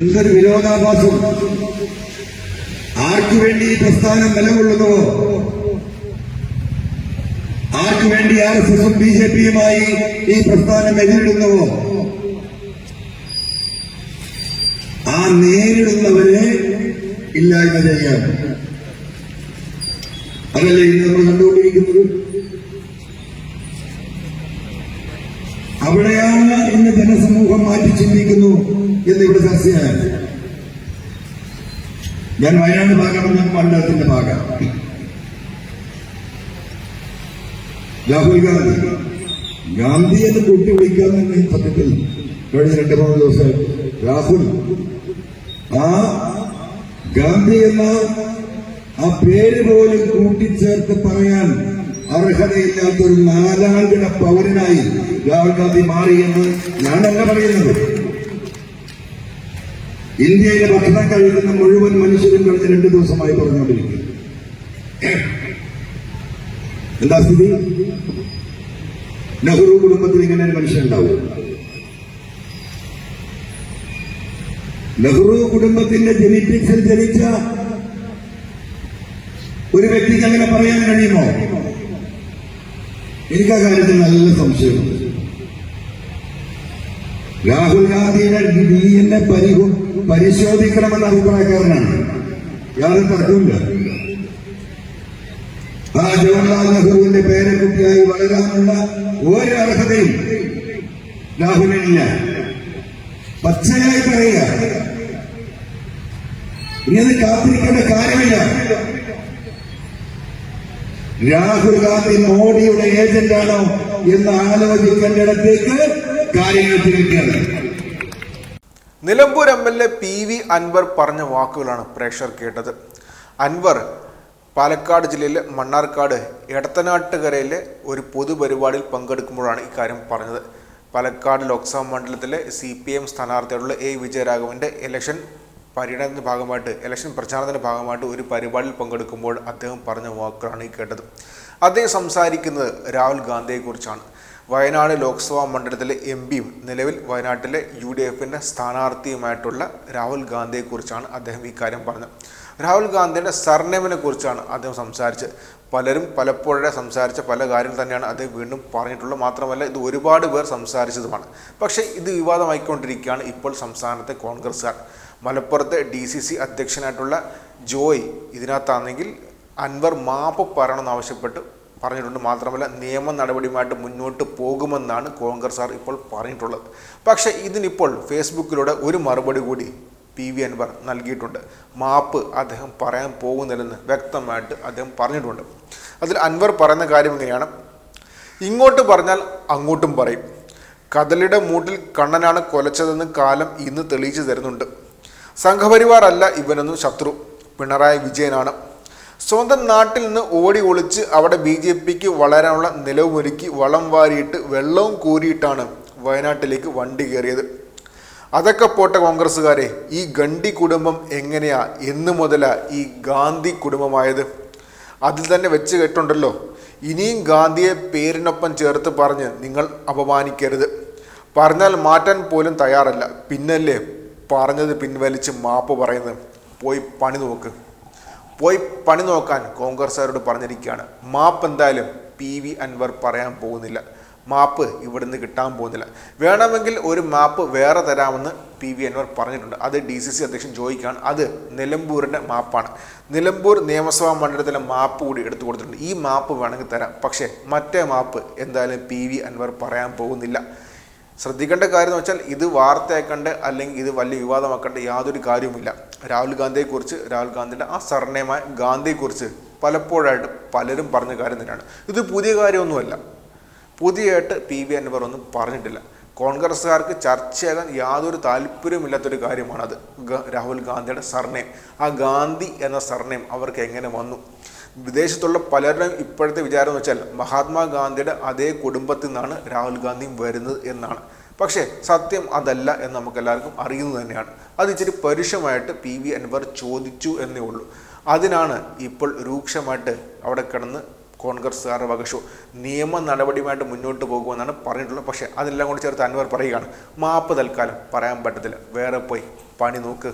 എന്തൊരു വിരോധാഭാസം? ആർക്കു വേണ്ടി ഈ പ്രസ്ഥാനം നിലകൊള്ളുന്നുവോ ആർക്കു വേണ്ടി ആർ എസ് എസും ബി ജെ പിയുമായി ഈ പ്രസ്ഥാനം എതിരിടുന്നുവോ ആ നേരിടുന്നവരെ ഇല്ലായ്മ ചെയ്യാം. അതല്ലേ ഇന്ന് നമ്മൾ കണ്ടുകൊണ്ടിരിക്കുന്നത്? അവിടെയാണ് ഇന്ന് ജനസമൂഹം മാറ്റി ചിന്തിക്കുന്നു എന്നിവിടെ ചർച്ചയായത് ഞാൻ വയനാട് ഭാഗമാണ് ഞാൻ മണ്ഡലത്തിന്റെ ഭാഗം രാഹുൽ ഗാന്ധി. ഗാന്ധി എന്ന് കൂട്ടി വിളിക്കാൻ തന്നെ സത്യത്തിൽ കഴിഞ്ഞ രണ്ട് മൂന്ന് ദിവസം രാഹുൽ ആ ഗാന്ധി എന്ന ആ പേര് പോലും കൂട്ടിച്ചേർത്ത് പറയാൻ അർഹതയില്ലാത്ത ഒരു നാലാംകിട പൗരനായി രാഹുൽ ഗാന്ധി മാറിയെന്ന് ഞാനല്ല പറയുന്നത്. ഇന്ത്യയിലെ ഭക്ഷണം കഴിക്കുന്ന മുഴുവൻ മനുഷ്യരും കഴിഞ്ഞ രണ്ടു ദിവസമായി പറഞ്ഞുകൊണ്ടിരിക്കുന്നു എന്താ സ്ഥിതി? നെഹ്റു കുടുംബത്തിൽ ഇങ്ങനെ ഒരു മനുഷ്യൻ ഉണ്ടാവും. നെഹ്റു കുടുംബത്തിന്റെ ജനിറ്റിക്സിൽ ജനിച്ച ഒരു വ്യക്തിക്ക് അങ്ങനെ പറയാൻ കഴിയുമോ? എനിക്ക് ആ കാര്യത്തിൽ നല്ല സംശയമുണ്ട്. രാഹുൽ ഗാന്ധിയുടെ ഡി എൻ എ പരിഹു പരിശോധിക്കണമെന്ന അഭിപ്രായക്കാരനാണ്. യാതൊരു തർക്കമില്ല ആ ജവഹർലാൽ നെഹ്റുവിന്റെ പേരക്കുട്ടിയായി വളരാനുള്ള ഒരു അർഹതയും രാഹുലിനില്ല പച്ചയായി പറയുക. ഇനി അത് കാത്തിരിക്കേണ്ട കാര്യമില്ല. രാഹുൽ ഗാന്ധി മോഡിയുടെ ഏജന്റാണോ എന്ന് ആലോചിക്കേണ്ടിടത്തേക്ക് Nilambur M L A P V Anvar പറഞ്ഞ വാക്കുകളാണ് പ്രേക്ഷകർ കേട്ടത്. അൻവർ പാലക്കാട് ജില്ലയിലെ മണ്ണാർക്കാട് എടത്തനാട്ടുകരയിലെ ഒരു പൊതുപരിപാടിയിൽ പങ്കെടുക്കുമ്പോഴാണ് ഇക്കാര്യം പറഞ്ഞത്. പാലക്കാട് ലോക്സഭാ മണ്ഡലത്തിലെ സി പി എം സ്ഥാനാർത്ഥിയോടുള്ള എ വിജയരാഘവന്റെ ഇലക്ഷൻ പര്യടനത്തിന്റെ ഭാഗമായിട്ട് ഇലക്ഷൻ പ്രചാരണത്തിന്റെ ഭാഗമായിട്ട് ഒരു പരിപാടിയിൽ പങ്കെടുക്കുമ്പോൾ അദ്ദേഹം പറഞ്ഞ വാക്കുകളാണ് ഈ കേട്ടത്. അദ്ദേഹം സംസാരിക്കുന്നത് രാഹുൽ ഗാന്ധിയെക്കുറിച്ചാണ്. വയനാട് ലോക്സഭാ മണ്ഡലത്തിലെ എം പിയും നിലവിൽ വയനാട്ടിലെ യു ഡി എഫിന്റെ സ്ഥാനാർത്ഥിയുമായിട്ടുള്ള രാഹുൽ ഗാന്ധിയെക്കുറിച്ചാണ് അദ്ദേഹം ഇക്കാര്യം കാര്യം പറഞ്ഞത്. രാഹുൽ ഗാന്ധിയുടെ സർനെയിമിനെ കുറിച്ചാണ് അദ്ദേഹം സംസാരിച്ചത്. പലരും പലപ്പോഴേ സംസാരിച്ച പല കാര്യങ്ങൾ തന്നെയാണ് അദ്ദേഹം വീണ്ടും പറഞ്ഞിട്ടുള്ളത്. മാത്രമല്ല ഇത് ഒരുപാട് പേർ സംസാരിച്ചതുമാണ്. പക്ഷേ ഇത് വിവാദമായിക്കൊണ്ടിരിക്കുകയാണ് ഇപ്പോൾ സംസ്ഥാനത്തെ കോൺഗ്രസ്സുകാർ. മലപ്പുറത്തെ ഡി സി സി അധ്യക്ഷനായിട്ടുള്ള ജോയ് ഇതിനകത്താണെങ്കിൽ അൻവർ മാപ്പ് പറയണമെന്നാവശ്യപ്പെട്ട് പറഞ്ഞിട്ടുണ്ട്. മാത്രമല്ല നിയമ നടപടിയുമായിട്ട് മുന്നോട്ട് പോകുമെന്നാണ് കോൺഗ്രസ്സുകാർ ഇപ്പോൾ പറഞ്ഞിട്ടുള്ളത്. പക്ഷേ ഇതിനിപ്പോൾ ഫേസ്ബുക്കിലൂടെ ഒരു മറുപടി കൂടി പി വി അൻവർ നൽകിയിട്ടുണ്ട്. മാപ്പ് അദ്ദേഹം പറയാൻ പോകുന്നില്ലെന്ന് വ്യക്തമായിട്ട് അദ്ദേഹം പറഞ്ഞിട്ടുണ്ട്. അതിൽ അൻവർ പറയുന്ന കാര്യം ഇങ്ങനെയാണ്. ഇങ്ങോട്ട് പറഞ്ഞാൽ അങ്ങോട്ടും പറയും. കഥലിയുടെ മൂട്ടിൽ കണ്ണനാണ് കൊലച്ചതെന്ന് കാലം ഇന്ന് തെളിയിച്ചു തരുന്നുണ്ട്. സംഘപരിവാർ അല്ല ഇവനൊന്നും ശത്രു. പിണറായി വിജയനാണ്. സ്വന്തം നാട്ടിൽ നിന്ന് ഓടി ഒളിച്ച് അവിടെ ബി ജെ പിക്ക് വളരാനുള്ള നിലവുമൊരുക്കി വളം വാരിയിട്ട് വെള്ളവും കോരിയിട്ടാണ് വയനാട്ടിലേക്ക് വണ്ടി കയറിയത്. അതൊക്കെ പോട്ടെ കോൺഗ്രസ്സുകാരെ ഈ ഗണ്ടി കുടുംബം എങ്ങനെയാ എന്നു മുതലാ ഈ ഗാന്ധി കുടുംബമായത്. അതിൽ തന്നെ വെച്ച് കെട്ടുണ്ടല്ലോ ഇനിയും ഗാന്ധിയെ പേരിനൊപ്പം ചേർത്ത് പറഞ്ഞ് നിങ്ങൾ അപമാനിക്കരുത്. പറഞ്ഞാൽ മാറ്റാൻ പോലും തയ്യാറല്ല. പിന്നല്ലേ പറഞ്ഞത് പിൻവലിച്ച് മാപ്പ് പറയുന്നത്. പോയി പണി നോക്ക്. പോയി പണി നോക്കാൻ കോൺഗ്രസ്സുകാരോട് പറഞ്ഞിരിക്കുകയാണ്. മാപ്പ് എന്തായാലും പി വി അൻവർ പറയാൻ പോകുന്നില്ല. മാപ്പ് ഇവിടുന്ന് കിട്ടാൻ പോകുന്നില്ല. വേണമെങ്കിൽ ഒരു മാപ്പ് വേറെ തരാമെന്ന് പി വി അൻവർ പറഞ്ഞിട്ടുണ്ട്. അത് ഡി സി സി അധ്യക്ഷൻ ജോയിക്കാണ്. അത് നിലമ്പൂരിന്റെ മാപ്പാണ്. നിലമ്പൂർ നിയമസഭാ മണ്ഡലത്തിലെ മാപ്പ് കൂടി എടുത്തു കൊടുത്തിട്ടുണ്ട്. ഈ മാപ്പ് വേണമെങ്കിൽ തരാം. പക്ഷേ മറ്റേ മാപ്പ് എന്തായാലും പി വി അൻവർ പറയാൻ പോകുന്നില്ല. ശ്രദ്ധിക്കേണ്ട കാര്യം എന്ന് വെച്ചാൽ ഇത് വാർത്തയാക്കേണ്ട അല്ലെങ്കിൽ ഇത് വലിയ വിവാദമാക്കേണ്ട യാതൊരു കാര്യവുമില്ല. രാഹുൽ ഗാന്ധിയെക്കുറിച്ച് രാഹുൽ ഗാന്ധിയുടെ ആ സർണയമായ ഗാന്ധിയെക്കുറിച്ച് പലപ്പോഴായിട്ട് പലരും പറഞ്ഞ കാര്യം തന്നെയാണ്. ഇത് പുതിയ കാര്യമൊന്നുമല്ല. പുതിയതായിട്ട് പി വി അൻവർ ഒന്നും പറഞ്ഞിട്ടില്ല. കോൺഗ്രസ്സുകാർക്ക് ചർച്ചയാകാൻ യാതൊരു താല്പര്യമില്ലാത്തൊരു കാര്യമാണത്. രാഹുൽ ഗാന്ധിയുടെ സർനെയിം ആ ഗാന്ധി എന്ന സർനെയിം അവർക്ക് എങ്ങനെ വന്നു? വിദേശത്തുള്ള പലരുടെയും ഇപ്പോഴത്തെ വിചാരം എന്ന് വെച്ചാൽ മഹാത്മാഗാന്ധിയുടെ അതേ കുടുംബത്തിൽ നിന്നാണ് രാഹുൽ ഗാന്ധിയും വരുന്നത് എന്നാണ്. പക്ഷേ സത്യം അതല്ല എന്ന് നമുക്ക് എല്ലാവർക്കും അറിയുന്നത് തന്നെയാണ്. അത് ഇച്ചിരി പരുഷമായിട്ട് പി വി അൻവർ ചോദിച്ചു എന്നേ ഉള്ളൂ. അതിനാണ് ഇപ്പോൾ രൂക്ഷമായിട്ട് അവിടെ കിടന്ന് കോൺഗ്രസ്സുകാരുടെ വകശോ നിയമ നടപടിയുമായിട്ട് മുന്നോട്ട് പോകുമെന്നാണ് പറഞ്ഞിട്ടുള്ളത്. പക്ഷേ അതെല്ലാം കൂടി ചേർത്ത് അൻവർ പറയുകയാണ് മാപ്പ് തൽക്കാലം പറയാൻ പറ്റത്തില്ല. വേറെ പോയി. പണി നോക്ക്.